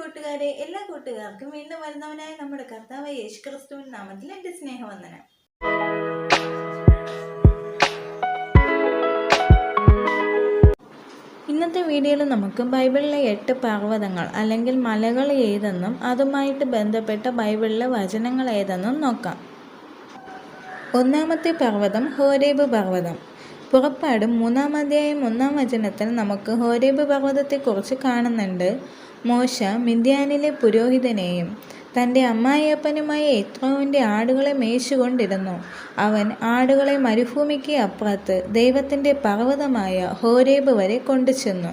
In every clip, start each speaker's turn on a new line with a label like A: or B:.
A: കൂട്ടുകാരെ എല്ലാ കൂട്ടുകാർക്കും വീണ്ടും വരുന്നവനായ നമ്മുടെ കർത്താവ് യേശു ക്രിസ്തുവിൻ നാമത്തിൽ എന്റെ സ്നേഹവന്ദനം. ഇന്നത്തെ വീഡിയോയിൽ നമുക്ക് ബൈബിളിലെ എട്ട് പർവതങ്ങൾ അല്ലെങ്കിൽ മലകൾ ഏതെന്നും അതുമായിട്ട് ബന്ധപ്പെട്ട ബൈബിളിലെ വചനങ്ങൾ ഏതെന്നും നോക്കാം. ഒന്നാമത്തെ പർവതം ഹോരേബ് പർവതം. പുറപ്പാട് മൂന്നാം അധ്യായം ഒന്നാം വചനത്തിൽ നമുക്ക് ഹോരേബ് പർവതത്തെക്കുറിച്ച് കാണുന്നുണ്ട്. മോശ മിന്ത്യാനിലെ പുരോഹിതനെയും തന്റെ അമ്മായിയപ്പനുമായ എത്രോവിന്റെ ആടുകളെ മേയിച്ചുകൊണ്ടിരുന്നു അവൻ ആടുകളെ മരുഭൂമിക്ക് അപ്പുറത്ത് ദൈവത്തിന്റെ പർവതമായ ഹോരേബ് വരെ കൊണ്ടുചെന്നു.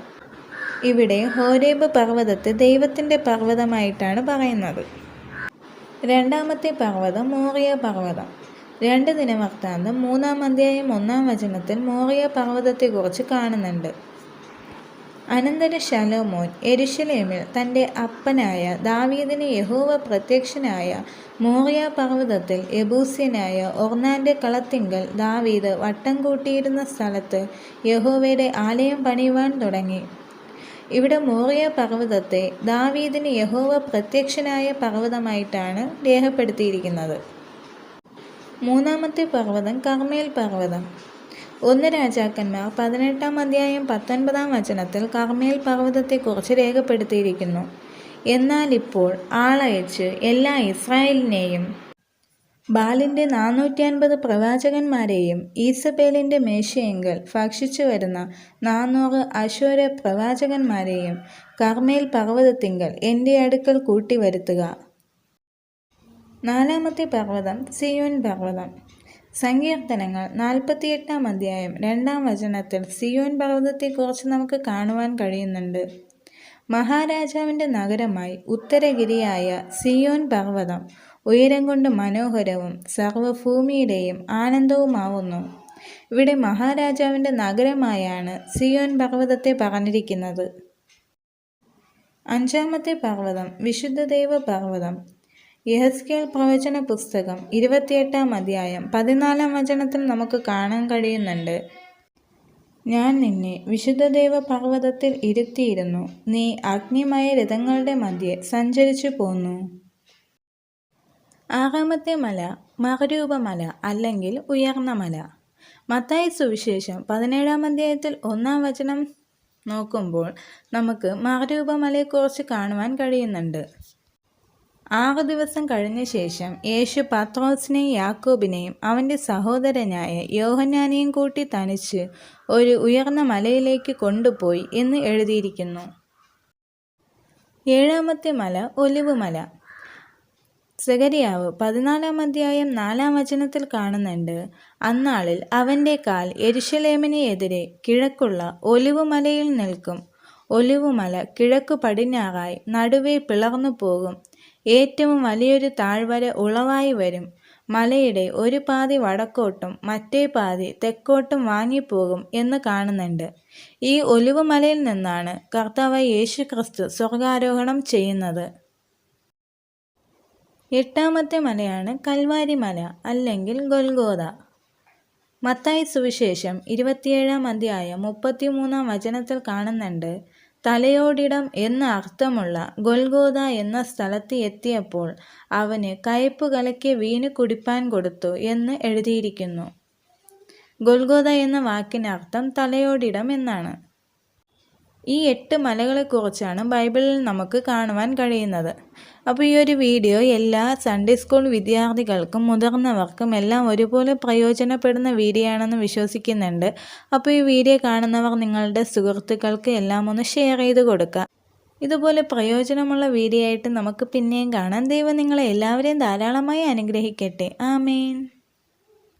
A: ഇവിടെ ഹോരേബ് പർവതത്തെ ദൈവത്തിന്റെ പർവതമായിട്ടാണ് പറയുന്നത്. രണ്ടാമത്തെ പർവതം മോറിയ പർവതം. രണ്ട് ദിനവൃത്താന്തം മൂന്നാം അധ്യായം ഒന്നാം വചനത്തിൽ മോറിയ പർവതത്തെക്കുറിച്ച് കാണുന്നുണ്ട്. അനന്തര ശലോമോൻ എരുഷലേമിൽ തന്റെ അപ്പനായ ദാവീദിന് യഹോവ പ്രത്യക്ഷനായ മോറിയ പർവതത്തിൽ യബൂസ്യനായ ഒർണാന്റെ കളത്തിങ്കൽ ദാവീദ് വട്ടം കൂട്ടിയിരുന്ന സ്ഥലത്ത് യഹോവയുടെ ആലയം പണിയുവാൻ തുടങ്ങി. ഇവിടെ മോറിയ പർവതത്തെ ദാവീദിന് യഹോവ പ്രത്യക്ഷനായ പർവതമായിട്ടാണ് രേഖപ്പെടുത്തിയിരിക്കുന്നത്. മൂന്നാമത്തെ പർവതം കർമേൽ പർവതം. ഒന്ന് രാജാക്കന്മാർ പതിനെട്ടാം അധ്യായം പത്തൊൻപതാം വചനത്തിൽ കർമ്മേൽ പർവതത്തെക്കുറിച്ച് രേഖപ്പെടുത്തിയിരിക്കുന്നു. എന്നാൽ ഇപ്പോൾ ആളയച്ച് എല്ലാ ഇസ്രായേലിനെയും ബാലിന്റെ നാനൂറ്റി അൻപത് പ്രവാചകന്മാരെയും ഈസബേലിന്റെ മേശയെങ്കിൽ ഭക്ഷിച്ചു വരുന്ന നാനൂറ് അശോര പ്രവാചകന്മാരെയും കർമ്മേൽ പർവതത്തിങ്കൽ എന്റെ അടുക്കൽ കൂട്ടിവരുത്തുക. നാലാമത്തെ പർവതം സിയോൻ പർവതം. സങ്കീർത്തനങ്ങൾ നാൽപ്പത്തിയെട്ടാം അധ്യായം രണ്ടാം വചനത്തിൽ സിയോൻ പർവതത്തെക്കുറിച്ച് നമുക്ക് കാണുവാൻ കഴിയുന്നുണ്ട്. മഹാരാജാവിന്റെ നഗരമായി ഉത്തരഗിരിയായ സിയോൻ പർവതം ഉയരം കൊണ്ട് മനോഹരവും സർവഭൂമിയുടെയും ആനന്ദവുമാവുന്നു. ഇവിടെ മഹാരാജാവിന്റെ നഗരമായാണ് സിയോൻ പർവതത്തെ പറഞ്ഞിരിക്കുന്നത്. അഞ്ചാമത്തെ പർവതം വിശുദ്ധദേവ പർവതം യഹസ്കേൽ പ്രവചന പുസ്തകം ഇരുപത്തിയെട്ടാം അധ്യായം പതിനാലാം വചനത്തിൽ നമുക്ക് കാണാൻ കഴിയുന്നുണ്ട്. ഞാൻ നിന്നെ വിശുദ്ധദേവ പർവതത്തിൽ ഇരുത്തിയിരുന്നു. നീ അഗ്നിമയ രഥങ്ങളുടെ മധ്യെ സഞ്ചരിച്ചു പോന്നു. ആറാമത്തെ മല മകരൂപമല അല്ലെങ്കിൽ ഉയർന്ന മല. മത്തായി സുവിശേഷം പതിനേഴാം അധ്യായത്തിൽ ഒന്നാം വചനം നോക്കുമ്പോൾ നമുക്ക് മകരൂപമലയെക്കുറിച്ച് കാണുവാൻ കഴിയുന്നുണ്ട്. ആറു ദിവസം കഴിഞ്ഞ ശേഷം യേശു പത്രോസിനെയും യാക്കോബിനെയും അവന്റെ സഹോദരനായ യോഹന്നാനെയും കൂട്ടി തനിച്ച് ഒരു ഉയർന്ന മലയിലേക്ക് കൊണ്ടുപോയി എന്ന് എഴുതിയിരിക്കുന്നു. ഏഴാമത്തെ മല ഒലിവ് മല. സെഗരിയാവ് പതിനാലാം അധ്യായം നാലാം വചനത്തിൽ കാണുന്നുണ്ട് അന്നാളിൽ അവന്റെ കാൽ എരിശലേമിനെ എതിരെ കിഴക്കുള്ള ഒലിവ് മലയിൽ നിൽക്കും. ഒലിവുമല കിഴക്ക് പടിഞ്ഞാറായി നടുവേ പിളർന്നു പോകും. ഏറ്റവും വലിയൊരു താഴ്വര ഉളവായി വരും. മലയുടെ ഒരു പാതി വടക്കോട്ടും മറ്റേ പാതി തെക്കോട്ടും വാങ്ങിപ്പോകും എന്ന് കാണുന്നുണ്ട്. ഈ ഒലിവ് മലയിൽ നിന്നാണ് കർത്താവ് യേശു ക്രിസ്തു സ്വർഗാരോഹണം ചെയ്യുന്നത്. എട്ടാമത്തെ മലയാണ് കൽവാരി മല അല്ലെങ്കിൽ ഗൊൽഗോദ. മത്തായി സുവിശേഷം ഇരുപത്തിയേഴാം അധ്യായം മുപ്പത്തിമൂന്നാം വചനത്തിൽ കാണുന്നുണ്ട് തലയോടിടം എന്ന അർത്ഥമുള്ള ഗൊൽഗോദ എന്ന സ്ഥലത്ത് എത്തിയപ്പോൾ അവന് കയ്പ് കലക്കി വീണ് കുടിപ്പാൻ കൊടുത്തു എന്ന് എഴുതിയിരിക്കുന്നു. ഗൊൽഗോദ എന്ന വാക്കിനർത്ഥം തലയോടിടം എന്നാണ്. ഈ എട്ട് മലകളെക്കുറിച്ചാണ് ബൈബിളിൽ നമുക്ക് കാണുവാൻ കഴിയുന്നത്. അപ്പോൾ ഈ ഒരു വീഡിയോ എല്ലാ സൺഡേ സ്കൂൾ വിദ്യാർത്ഥികൾക്കും മുതിർന്നവർക്കും എല്ലാം ഒരുപോലെ പ്രയോജനപ്പെടുന്ന വീഡിയോ ആണെന്ന് വിശ്വസിക്കുന്നുണ്ട്. അപ്പോൾ ഈ വീഡിയോ കാണുന്നവർ നിങ്ങളുടെ സുഹൃത്തുക്കൾക്ക് എല്ലാം ഒന്ന് ഷെയർ ചെയ്ത് കൊടുക്കുക. ഇതുപോലെ പ്രയോജനമുള്ള വീഡിയോ ആയിട്ട് നമുക്ക് പിന്നെയും കാണാം. ദൈവം നിങ്ങളെ എല്ലാവരെയും ധാരാളമായി അനുഗ്രഹിക്കട്ടെ. ആമേൻ.